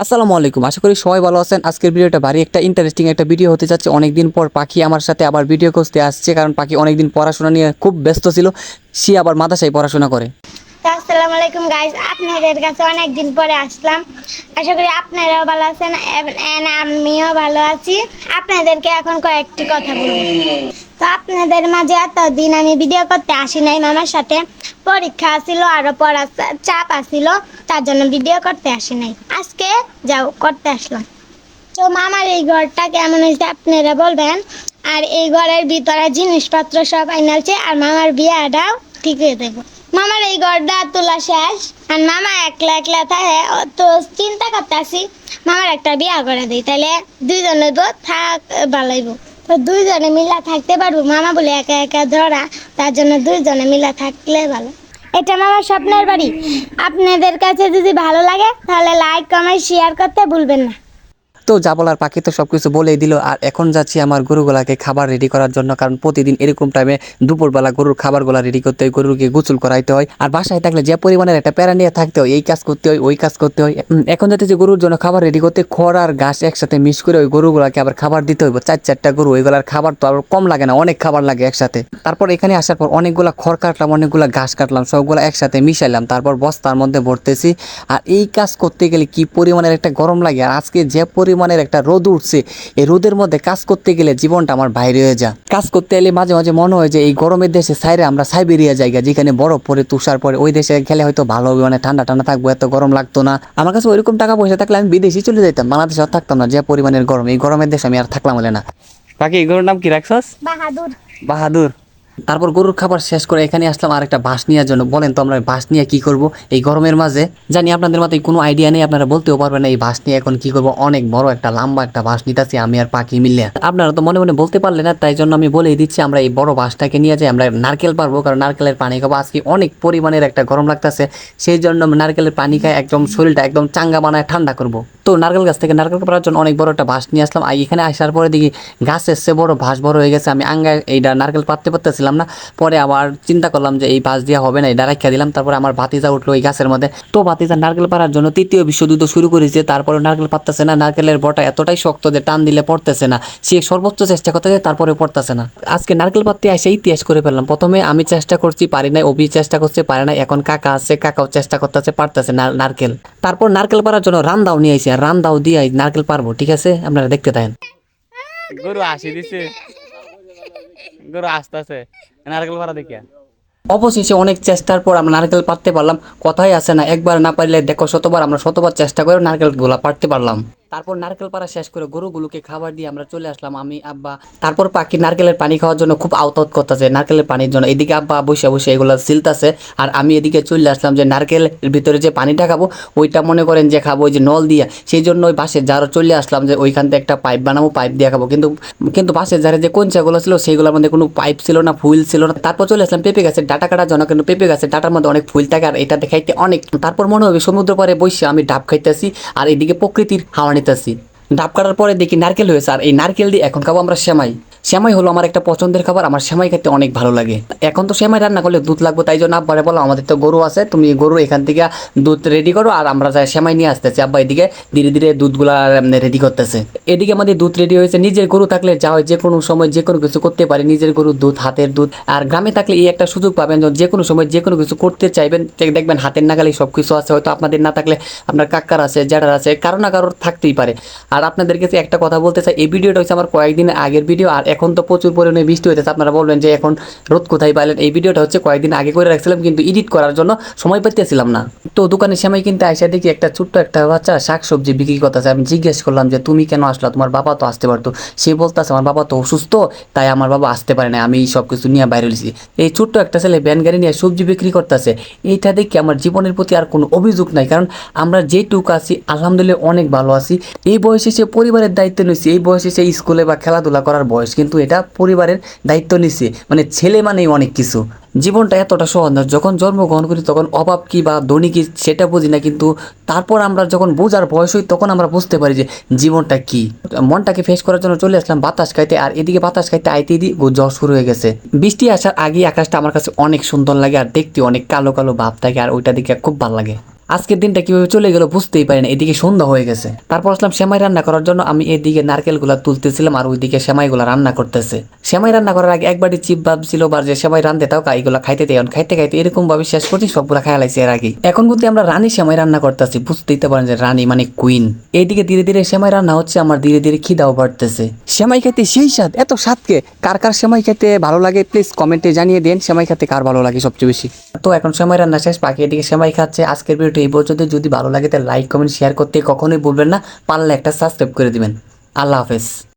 আসসালামু আলাইকুম। আশা করি সবাই ভালো আছেন। আজকের ভিডিওটা ভারী একটা ইন্টারেস্টিং একটা ভিডিও হতে যাচ্ছে। অনেকদিন পর পাখি আমার সাথে আবার ভিডিও করতে আসছে, কারণ পাখি অনেকদিন পড়াশোনা নিয়ে খুব ব্যস্ত ছিল। সে আবার মাদ্রাসায় পড়াশোনা করে। আসসালামু আলাইকুম গাইস আপনাদের কাছে অনেক দিন পরে আসলাম। আশা করি আপনারাও ভালো আছেন আমিও ভালো আছি। আপনাদেরকে এখন কয়েকটি কথা বলব। তো আপনাদের মাঝে এতদিন আমি ভিডিও করতে আসি নাই মামার সাথে। পরীক্ষা ছিল আরও পড়ার চা- চাপ আসিল, তার জন্য ভিডিও করতে আসি নাই। আজকে যাও, করতে আসলাম। তো মামার এই ঘরটা কেমন হয়েছে আপনারা বলবেন? আর এই ঘরের ভিতরে জিনিসপত্র সব আইনালছে, আর মামার বিয়াটাও ঠিক হয়ে দেবো মামার এই ঘরটা তোলা শেষ, আর মামা একলা একলা থাকে, তো চিন্তা করতে আসি, মামার একটা বিয়া করে দিই তাহলে দুইজনে তো থাক ভালোইব দুইজনে মিলা থাকতে পারব। মামা বলে একা একা ধরা, তার জন্য দুইজনে মিলা থাকলে ভালো। এটা মামার স্বপ্নের বাড়ি। আপনাদের কাছে যদি ভালো লাগে, তাহলে লাইক কমেন্ট শেয়ার করতে ভুলবেন না। তো যা বলার পাখি তো সব কিছু বলেই দিল। আর এখন যাচ্ছি আমার গরুগুলাকে খাবার রেডি করার জন্য, কারণ প্রতিদিন এরকম টাইমে দুপুরবেলা গরুর খাবারগুলা রেডি করতে হয় গরুকে গোসল করাইতে হয়। আর বাসায় থাকলে যে পরিমাণের একটা প্যারা নিয়ে থাকতে হয়, এই কাজ করতে হয়, ওই কাজ করতে হয়। এখন যাতে যে গরুর জন্য খাবার রেডি করতে, খড় আর ঘাস একসাথে মিক্স করে ওই গরুগুলাকে আবার খাবার দিতে হইব। চার চারটা গরু, ওইগুলার খাবার তো আবার কম লাগে না, অনেক খাবার লাগে একসাথে। তারপর এখানে আসার পর অনেকগুলা খড় কাটলাম, অনেকগুলা ঘাস কাটলাম, সবগুলা একসাথে মিশাইলাম। তারপর বস্তার মধ্যে ভরতেছি। আর এই কাজ করতে গেলে কি পরিমাণের একটা গরম লাগে? আর আজকে যে পরিমাণের একটা রোদ উঠছে। এই রোদের মধ্যে কাজ করতে গেলে জীবনটা আমার বাইরে হয়ে যায়। কাজ করতে এলে মাঝে মাঝে মনে হয় যে এই গরমের দেশে সাইরে আমরা সাইবেরিয়া জায়গা যেখানে বরফ পরে তুষার পরে ওই দেশে গেলে হয়তো ভালো হবে মানে ঠান্ডা ঠান্ডা থাকব এত গরম লাগতো না। আমার কাছে ওইরকম টাকা পয়সা থাকলে আমি বিদেশে চলে যেতাম বাংলাদেশে আর থাকতাম না যে পরিমাণের গরম। এই গরমের দেশে আমি আর থাকলাম বলে না। বাকি এই গরুর নাম কি রাখছস? বাহাদুর। বাহাদুর। তারপর গরুর খাবার শেষ করে এখানে আসলাম আর একটা বাঁশ নেওয়ার জন্য। বলেন তো আমরা বাঁশ নিয়ে কি করব? এই গরমের মাঝে, জানি আপনাদের মাথায় কোনো আইডিয়া নেই, আপনারা বলতেও পারবেন না, এই বাঁশ নিয়ে এখন কি করব? অনেক বড় একটা, লম্বা একটা বাঁশ নিতেছি আমি আর পাখি মিলে। আপনারা তো মনে মনে বলতে পারলেন না, তাই জন্য আমি বলেই দিচ্ছি, আমরা এই বড় বাঁশটাকে নিয়ে যাই, আমরা নারকেল পারব, কারণ নারকেলের পানি খাব। আজকে অনেক পরিমাণের একটা গরম লাগতেছে, সেই জন্য নারকেলের পানি খায় একদম শরীরটা একদম চাঙ্গা বানায় ঠান্ডা করব। তো নারকেল গাছ থেকে নারকেল পাড়ার জন্য অনেক বড় একটা বাঁশ নিয়ে আসলাম, আর এখানে আসার পরে দেখি গাছ এসছে বড় বাঁশ বড় হয়ে গেছে, আমি আঙ্গায় এইটা নারকেল পাততে পারতেছিলাম না। পরে আবার চিন্তা করলাম যে এই বাঁশ দেওয়া হবে না এটা রাখিয়া দিলাম। তারপরে আমার ভাতিজা উঠল এই গাছের মধ্যে। তো ভাতিজা নারকেল পাড়ার জন্য তৃতীয় বিশ্বযুদ্ধ শুরু করেছে। তারপরে নারকেল পাততেছে না। নারকেলের বটা এতটাই শক্ত যে টান দিলে পড়তেছে না। সে সর্বোচ্চ চেষ্টা করতেছে তারপরে পড়তেছে না। আজকে নারকেল পাততে এসে ইতিহাস করে ফেললাম। প্রথমে আমি চেষ্টা করছি, পারি না অভি চেষ্টা করছে, পারে না এখন কাকা আছে, কাকাও চেষ্টা করতেছে পারতেছে না নারকেল। তারপর নারকেল পাড়ার জন্য রান্দাও নিয়ে আইছি। আর রান্দাও দিয়ে নারকেল পারব ঠিক আছে? আপনারা দেখতে থাকেন। গরু আসি দিছে। গরু আসতেছে নারকেল পাড়া দেখিয়া। অবশেষে অনেক চেষ্টার পর আমরা নারকেল পারতে পারলাম। কথাই আসে না, একবার না পারলে দেখো শতবার আমরা শতবার চেষ্টা করে নারকেলগুলা পারতে পারলাম। তারপর নারকেল পাড়া শেষ করে গরুগুলোকে খাবার দিয়ে আমরা চলে আসলাম। আমি, আব্বা, তারপর পাখি নারকেলের পানি খাওয়ার জন্য খুব আওতাত করতেছে নারকেলের পানির জন্য। এদিকে আব্বা বসে বসে এগুলো সিলতাছে আর আমি এদিকে চলে আসলাম যে নারকেলের ভিতরে যে পানিটা খাব, ওইটা মনে করেন যে খাব ওই যে নল দিয়ে। সেই জন্য ওই বাসের যারও চলে আসলাম যে ওইখান থেকে একটা পাইপ বানাবো, পাইপ দিয়ে খাব। কিন্তু কিন্তু বাসের যারে যে কোনচাগুলো ছিল সেইগুলোর মধ্যে কোনো পাইপ ছিল না, ফুল ছিল না। তারপর চলে আসলাম পেঁপে গাছের ডাটা কাটার জন্য। কিন্তু পেঁপে গাছের ডাটার মধ্যে অনেক ফুল থাকে আর এটা দেখাইতে অনেক। তারপর মনে হবে সমুদ্র পারে বসে আমি ডাব খাইতেছি আর এদিকে প্রকৃতির হাওয়া নিতেছি ডাব কাটার পরে দেখি নারকেল হয়েছে, আর এই নারকেল দিয়ে এখন খাব আমরা সেমাই। সেমাই হলো আমার একটা পছন্দের খাবার, আমার শ্যামাই খেতে অনেক ভালো লাগে। এখন তো সেমাই রান্না করলে দুধ লাগবে, তাই জন্য আব্বারে বলো, আমাদের তো গরু আছে, তুমি গরু এখান থেকে দুধ রেডি করো, আর আমরা যাই সেমাই নিয়ে আসতেছি। আব্বা এদিকে ধীরে ধীরে দুধগুলা রেডি করতেছে। এদিকে আমাদের দুধ রেডি হয়েছে, নিজের গরু থাকলে যা হয় যে কোনো সময় যে কোনো কিছু করতে পারি, নিজের গরুর দুধ, হাতের দুধ। আর গ্রামে থাকলে এই একটা সুযোগ পাবেন, যে যে কোনো সময় যে কোনো কিছু করতে চাইবেন দেখবেন হাতের নাগালেই সব কিছু আছে, হয়তো আপনাদের না থাকলে আপনার কাকার আছে, জ্যাঠার আছে, কারও না কারোর থাকতেই পারে। আর আপনাদের কাছে একটা কথা বলতে চাই, এই ভিডিওটা হচ্ছে আমার কয়েকদিন আগের ভিডিও, আর এখন তো প্রচুর পরিমাণে বৃষ্টি হইতেছে। আপনারা বলবেন যে এখন রোদ কোথায় পাইলেন? এই ভিডিওটা হচ্ছে কয়েকদিন আগে করে রাখছিলাম, কিন্তু এডিট করার জন্য সময় পাইতেছিলাম না। তো দোকানের সময় কিন্তু আইসা দেখি একটা ছোট্ট একটা বাচ্চা শাক সবজি বিক্রি করতেছে। আমি জিজ্ঞেস করলাম যে, তুমি কেন আসলা? তোমার বাবা তো আসতে পারতো। সে বলতেছে, আমার বাবা তো অসুস্থ, তাই আমার বাবা আসতে পারে না আমি সব কিছু নিয়ে বাইরে হয়েছি এই ছোট্ট একটা ছেলে ব্যান গাড়ি নিয়ে সবজি বিক্রি করতেছে। এইটা দেখে আমার জীবনের প্রতি আর কোনো অভিযোগ নাই, কারণ আমরা যেটুকু আছি, আলহামদুলিল্লাহ অনেক ভালো আছি। এই বয়সে সে পরিবারের দায়িত্ব নিয়েছি। এই বয়সে সে স্কুলে বা খেলাধুলা করার বয়স কিন্তু এটা পরিবারের দায়িত্ব নিচ্ছে মানে ছেলে মানেই অনেক কিছু। জীবনটা এতটা সহজ না যখন জন্মগ্রহণ করি, তখন অভাব কি বা ধনী কি সেটা বুঝি না, কিন্তু তারপর আমরা যখন বোঝার বয়স হই, তখন আমরা বুঝতে পারি যে জীবনটা কি। মনটাকে ফেস করার জন্য চলে আসলাম বাতাস খাইতে, আর এদিকে বাতাস খাইতে আইতে দিই জ্বর শুরু হয়ে গেছে। বৃষ্টি আসার আগে আকাশটা আমার কাছে অনেক সুন্দর লাগে, আর দেখতে অনেক কালো কালো ভাব থাকে, আর ওইটা দেখে খুব ভালো লাগে। আজকের দিনটা কীভাবে চলে গেল বুঝতেই পারি না। এদিকে সন্ধ্যা হয়ে গেছে। তারপর আসলাম সেমাই রান্না করার জন্য। আমি এদিকে নারকেলগুলা তুলতেছিলাম আর ওইদিকে সেমাইগুলা রান্না করতেছে। সেমাই রান্না করার আগে একবারই চিপ ভাবছিল বা যে সেমাই রান্ধতে তাও এইগুলা খাইতে দেয়? খাইতে খাইতে এরকম ভাবে শেষ করছি, সবগুলা খাই লাইছি এর আগে। এখন কিন্তু আমরা রানী সেমাই রান্না করতেছি, বুঝতেই তো পারেন যে রানী মানে কুইন এইদিকে ধীরে ধীরে সেমাই রান্না হচ্ছে, আমার ধীরে ধীরে খিদাও বাড়তেছে। সেমাই খেতে সেই স্বাদ, এত স্বাদকে কার কার সেমাই খেতে ভালো লাগে? প্লিজ কমেন্টে জানিয়ে দেন, সেমাই খেতে কার ভালো লাগে সবচেয়ে বেশি। তো এখন সেমাই রান্না শেষ পাখি এদিকে সেমাই খাচ্ছে, আজকের ভিডিওটি এই পর্যন্ত যদি ভালো লাগে তাহলে লাইক কমেন্ট শেয়ার করতে কখনোই বলবেন না। পারলে একটা সাবস্ক্রাইব করে দিবেন। আল্লাহ হাফেজ।